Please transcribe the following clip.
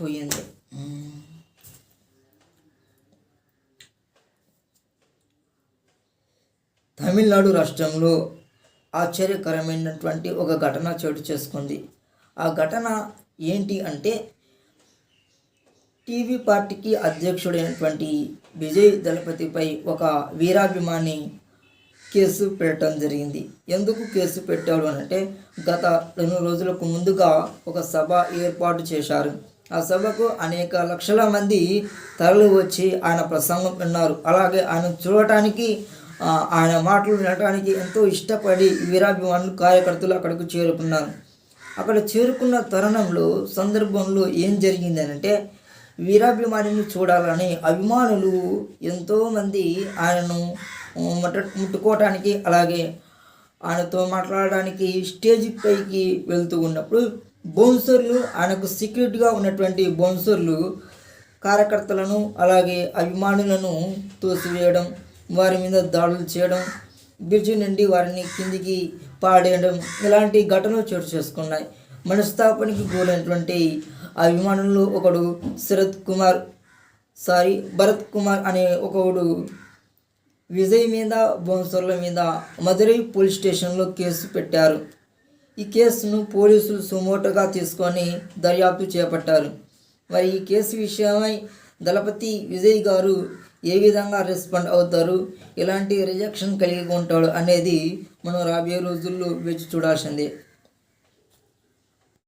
పోయింది. తమిళనాడు రాష్ట్రంలో ఆశ్చర్యకరమైనటువంటి ఒక ఘటన చోటు చేసుకుంది. ఆ ఘటన ఏంటి అంటే టీవీ పార్టీకి అధ్యక్షుడైనటువంటి విజయ్ దళపతిపై ఒక వీరాభిమాని కేసు పెట్టడం జరిగింది. ఎందుకు కేసు పెట్టాడు అంటే గత రెండు రోజులకు ముందుగా ఒక సభ ఏర్పాటు చేశారు. ఆ సభకు అనేక లక్షల మంది తరలి వచ్చి ఆయన ప్రసంగం విన్నారు. అలాగే ఆయన చూడటానికి ఆయన మాటలు వినడానికి ఎంతో ఇష్టపడి వీరాభిమానులు కార్యకర్తలు అక్కడికి చేరుకున్నారు. అక్కడ చేరుకున్న తరుణంలో సందర్భంలో ఏం జరిగింది అంటే వీరాభిమానిని చూడాలని అభిమానులు ఎంతోమంది ఆయనను ముట్ట ముట్టుకోవటానికి అలాగే ఆయనతో మాట్లాడడానికి స్టేజ్ పైకి వెళ్తూ ఉన్నప్పుడు బౌన్సర్లు ఆయనకు సీక్రెట్గా ఉన్నటువంటి బౌన్సర్లు కార్యకర్తలను అలాగే అభిమానులను తోసివేయడం వారి మీద దాడులు చేయడం బ్రిడ్జి నుండి వారిని కిందికి పాడేయడం ఇలాంటి ఘటనలు చోటు చేసుకున్నాయి. మనస్తాపానికి గురైనటువంటి అభిమానులు ఒకడు శరత్ కుమార్ సారీ భరత్ కుమార్ అనే ఒకడు విజయ్ మీద బౌన్సర్ల మీద మదురై పోలీస్ స్టేషన్లో కేసు పెట్టారు. ఈ కేసును పోలీసులు సుమోటోగా తీసుకొని దర్యాప్తు చేపట్టారు. మరి ఈ కేసు విషయమై దళపతి విజయ్ గారు ఏ విధంగా రెస్పాండ్ అవుతారు? ఎలాంటి రిజెక్షన్ కలిగి ఉంటాడు అనేది మనం రాబోయే రోజుల్లో వేచి చూడాల్సిందే.